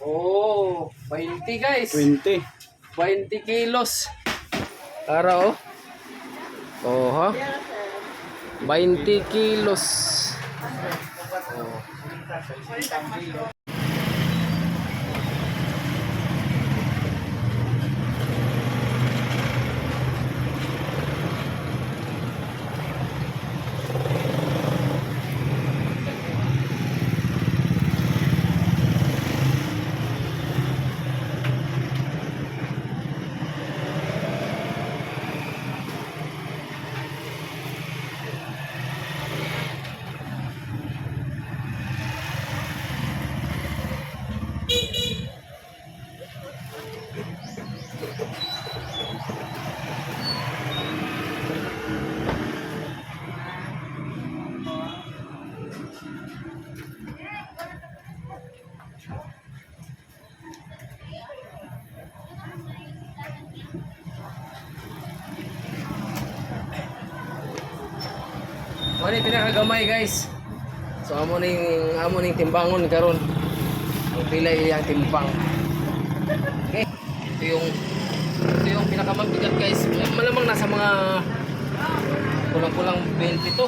Oh, 20 guys. 20. 20 kilos. Ara oh. Oh ha. 20 kilos. Oh. Yung pinakagamay guys? So amo ning amo ning timbangon karon. Ang pila iyang timbang. Okay. Ito yung ito yung pinakamabigat guys. Malamang nasa mga kulang-kulang 20 to.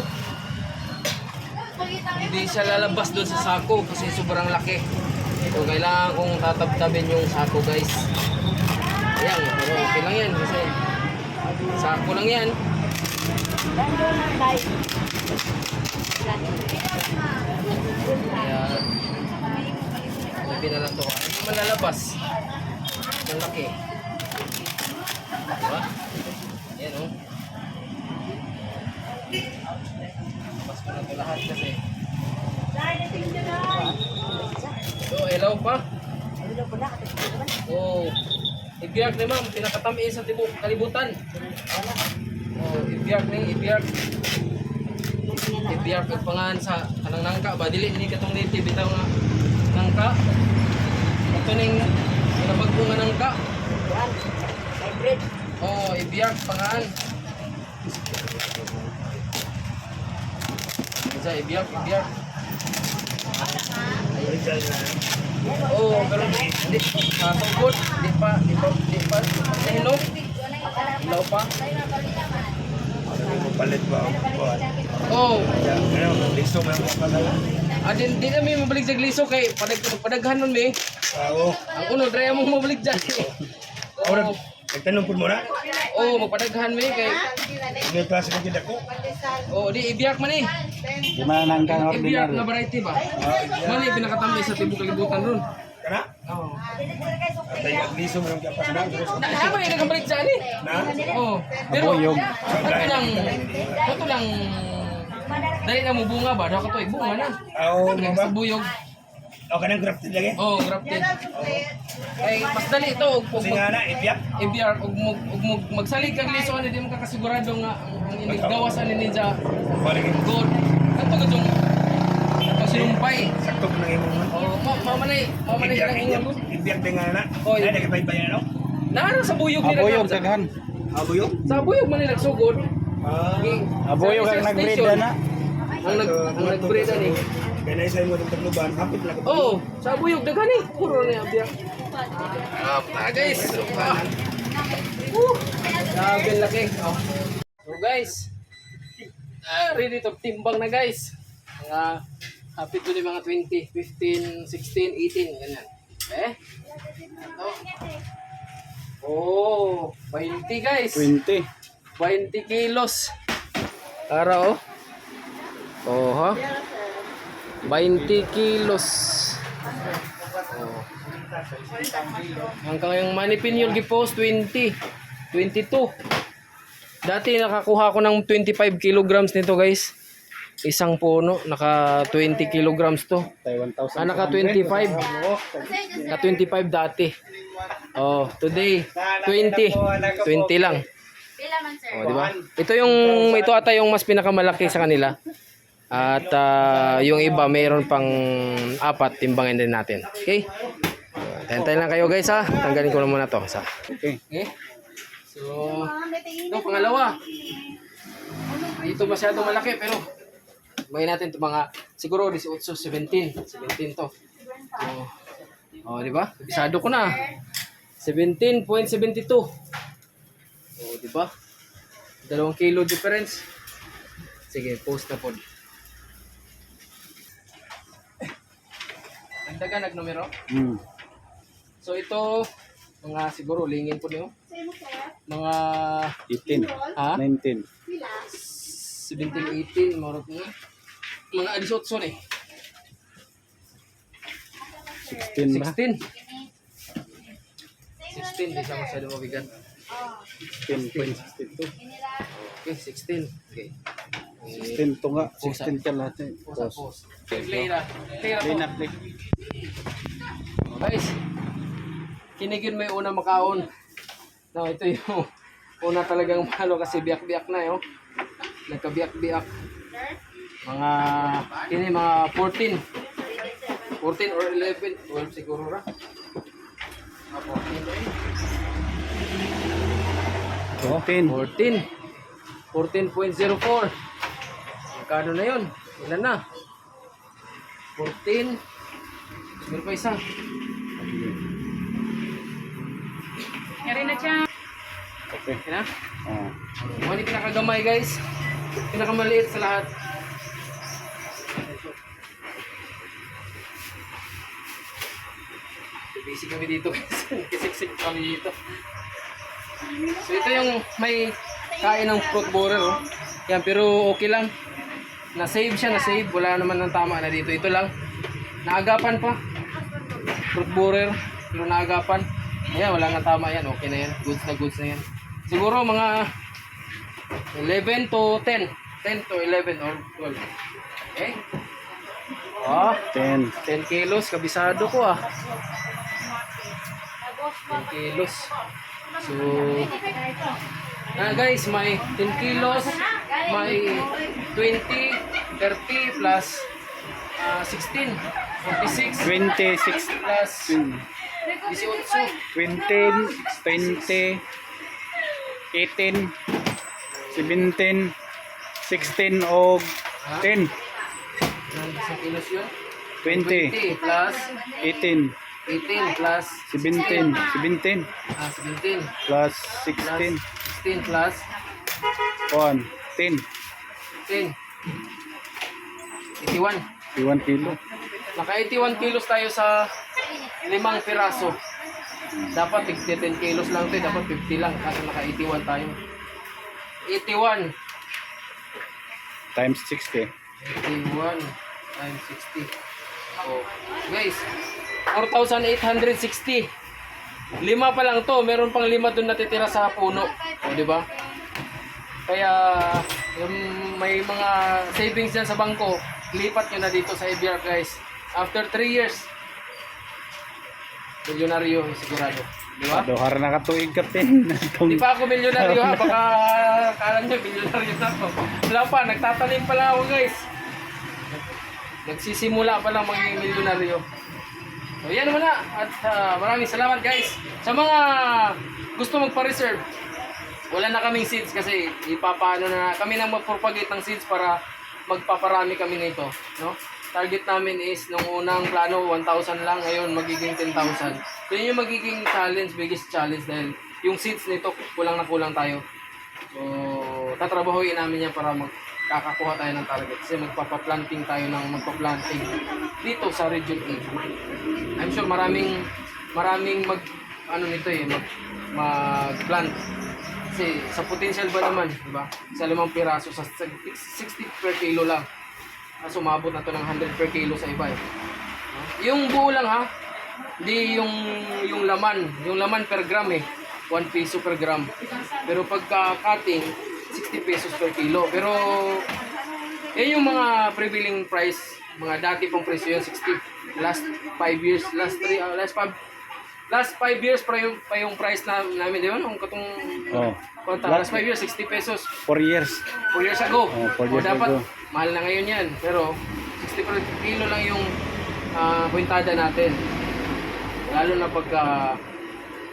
Hindi siya lalabas doon sa sako kasi sobrang laki. So kailangan kong tatabtabin yung sako guys. Ayan, pero okay lang yan kasi sako lang yan. Kaya, sabi na lang to. Hindi man lalabas. Ang laki. Diba? Yan o. Oh. Labas ko na ito lahat kasi. So, ilaw pa. Oh, ibiyak ni ma'am, pinakatami sa tibok kalibutan. Oh, ibiyak ni, ibiyak. Ibiyak ang pangan sa kanang nangka ba dili ni katong dito bitaw nga nangka. Ito ning pinabagko nga nangka. Oh, ibiyak pangan. Isa ibiyak, ibiyak. Oh, pero di sa tungkol, di pa, di pa, di pa, nahinog. Ilaw pa. Palit ba ang buwan? Oh, Ngayon, listo mo yung padala. ah, di, di na may mabalik sa gliso kay padag padaghan nun mi. Oo. Ang uno, dre mo mabalik dyan. Ora, nagtanong po mo na? Oh, magpadaghan mi kay May klase ka kita ko? Oh, di ibiyak man eh. Di man nang kang Ibiyak na variety ba? Mali pinakatambay sa tibok kalibutan ron. Kana? Oh. At ay listo mo yung kapasidang. Nakama yung nagkabalik dyan eh. Na? Oh, pero ito lang, ito lang, dali na mo bunga ba? Daw ka to, bunga na. Oo, Kaya ba? sa buyog. O kanang grafted lagi? Oh, grafted. Ay, mas dali ito. Ug, Kasi nga na, ipiyak. IBR, ug, ug, ug, magsalig kang liso, ano, di mo kakasigurado nga ang, ang inig gawas ano ninja Balik. good. Kanto ka ito sinumpay. Sakto ko nang imong mo. Oh, ma mamanay, mamanay Ipiyak, lang ingon good. Ipiyak din nga na. Oy. Ay, nagkapay-pay na no? Naano sa buyog nila. Aboyog, sa, daghan. Aboyog? sa buyog man nila nagsugod. Ah. Aboyog ang nag-breed na. Ang nag ang nag-breed ani. Kaya na isa mo itong tagluban, hapit lang. Oh, sa buyog daghan eh. Puro na yung biyak. Ah, guys. Woo. Ang laki. Oh. So guys, ah, ready to timbang na guys. Mga happy to mga 20, 15, 16, 18, ganyan. Eh? Ito. Oh, 20 guys. 20. 20 kilos. Ara oh. Oh ha. 20 kilos. Oh. Hanggang yung manipin yung gipost 20. 22. Dati nakakuha ko ng 25 kilograms nito guys. Isang puno, naka 20 kilograms to. Taiwan 1,000. Ah, naka 25. Naka 25 dati. Oh, today 20. 20 lang. Oh, di ba? Ito yung ito ata yung mas pinakamalaki sa kanila. At ah, yung iba mayroon pang apat timbangin din natin. Okay? Tantay lang kayo guys ha. Tanggalin ko na muna to. Isa. Okay. Okay? So, ito pangalawa. Dito masyado malaki pero May natin to mga siguro 18, 17. 17 to. Oh, oh di ba? Bisado ko na. 17.72. Oh, di ba? Dalawang kilo difference. Sige, post na po. Ganda ka nagnumero? Hmm. So ito, mga siguro lingin po niyo. Mga 18. ha? 19. 17, 18, marot niyo. Mga 18 eh. 16 ba? 16. 16, di siya masyado mabigat. 10.62. Okay, 16. Okay. Eh, 16 to nga. 16 ka lahat eh. Post na post. Okay, play na. Play na. Play. Guys, kinigin mo yung una makaon. No, ito yung una talagang malo kasi biyak-biyak na yun. Nagkabiyak-biyak. Mga, kini mga 14. 14 or 11. 12 siguro ra. Mga 14 ba yun? 14. 14. 14.04. Magkano na yun? Ilan na? 14. Meron pa isa. Okay. Okay na? Ah. Ano yung pinakagamay guys? Pinakamaliit sa lahat. Busy kami dito guys. Kisiksik kami dito. So ito yung may kain ng fruit borer oh. Yan pero okay lang. Na-save siya, na-save. Wala naman ng tama na dito. Ito lang. Naagapan pa. Fruit borer. Pero naagapan. Ayan, wala nga tama yan. Okay na yan. Goods na goods na yan. Siguro mga 11 to 10. 10 to 11 or 12. Okay? Ah, 10. 10 kilos. Kabisado ko ah. 10 kilos. So, ah guys, may 10 kilos, may 20, 30 plus ah 16, 46 26. plus 18. 20, 20, 18, 17, 16 o 10, Ilang isang kilos yun? 20, 20 plus 18, 18 plus 17, 17 ah 17 plus plus 16, 16 plus 1, 10, 10 81 1 kilo. Naka 81 kilos tayo sa limang piraso. Dapat tig 10 kilos lang 'to, dapat 50 lang. Kasi naka 81 tayo. 81 Times 60. 81 times 60. Oh, guys, 4,860. Lima pa lang to, meron pang lima doon natitira sa puno. O, di ba? Kaya, yung may mga savings dyan sa bangko, lipat nyo na dito sa ABR guys. After 3 years, milyonaryo sigurado. Di ba? Dohar na katuig kapten. Hindi pa ako milyonaryo ha, baka kala nyo milyonaryo na ako. Wala pa, nagtatanim pa lang ako guys. Nagsisimula pa lang maging milyonaryo. So yan naman na, at ah, maraming salamat guys. Sa mga gusto magpa-reserve, wala na kaming seeds kasi ipapaano na kami nang magpropagate ng seeds para magpaparami kami nito, no? Target namin is nung unang plano 1,000 lang, ngayon magiging 10,000. So yun yung magiging challenge, biggest challenge dahil yung seeds nito kulang na kulang tayo. So tatrabahuin namin yan para magkakakuha tayo ng target kasi magpapaplanting tayo ng magpaplanting dito sa Region 8. I'm sure maraming maraming mag ano nito eh mag mag-plant kasi sa potential ba naman, di ba? Sa limang piraso, sa 60 per kilo lang. Kaso umabot na to ng 100 per kilo sa iba eh. Yung buo lang ha, hindi yung yung laman. Yung laman per gram eh. 1 peso per gram. Pero pagka cutting, 60 pesos per kilo. Pero yan yung mga prevailing price. Mga dati pong presyo yun, 60. Last 5 years, last 3, last 5 Last 5 years pa yung, pa yung price na, namin, di ba? Nung katong Oh. Kwanta, last 5 years, 60 pesos. 4 years. 4 years ago. Oh, four O, years dapat, ago. mahal na ngayon yan. Pero, 60 per kilo lang yung ah, kwintada natin. Lalo na pagka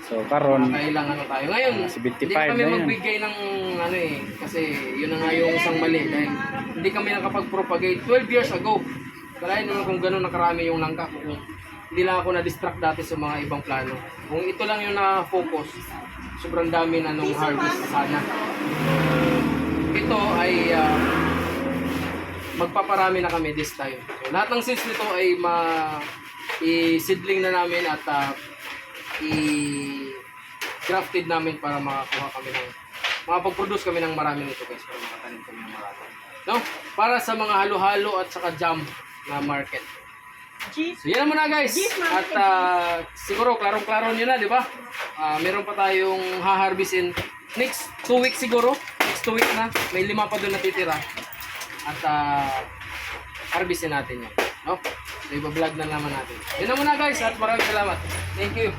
So, karon Kailang ano tayo. Ngayon, Ah, 75 hindi kami magbigay ng ano eh. Kasi yun na nga yung isang mali. Dahil hindi kami nakapag-propagate 12 years ago. Kalahin naman kung gano'n nakarami yung langka ko. Kung hindi lang ako na-distract dati sa mga ibang plano. Kung ito lang yung na-focus, sobrang dami na nung harvest sana. Ito ay ah, magpaparami na kami this time. So, lahat ng seeds nito ay ma i-seedling na namin at ah, i-grafted namin para makakuha kami ng makapag-produce kami ng marami nito guys para makatanim kami ng marami. No? Para sa mga halo-halo at saka jam na market. So yan naman na guys. At ah, siguro klarong-klaro nyo na, di ba? Ah, meron pa tayong ha-harvest in next 2 weeks siguro. Next 2 weeks na. May lima pa doon natitira. At ah, harvestin natin yan. No? So iba-vlog na naman natin. Naman na guys at maraming salamat. Thank you.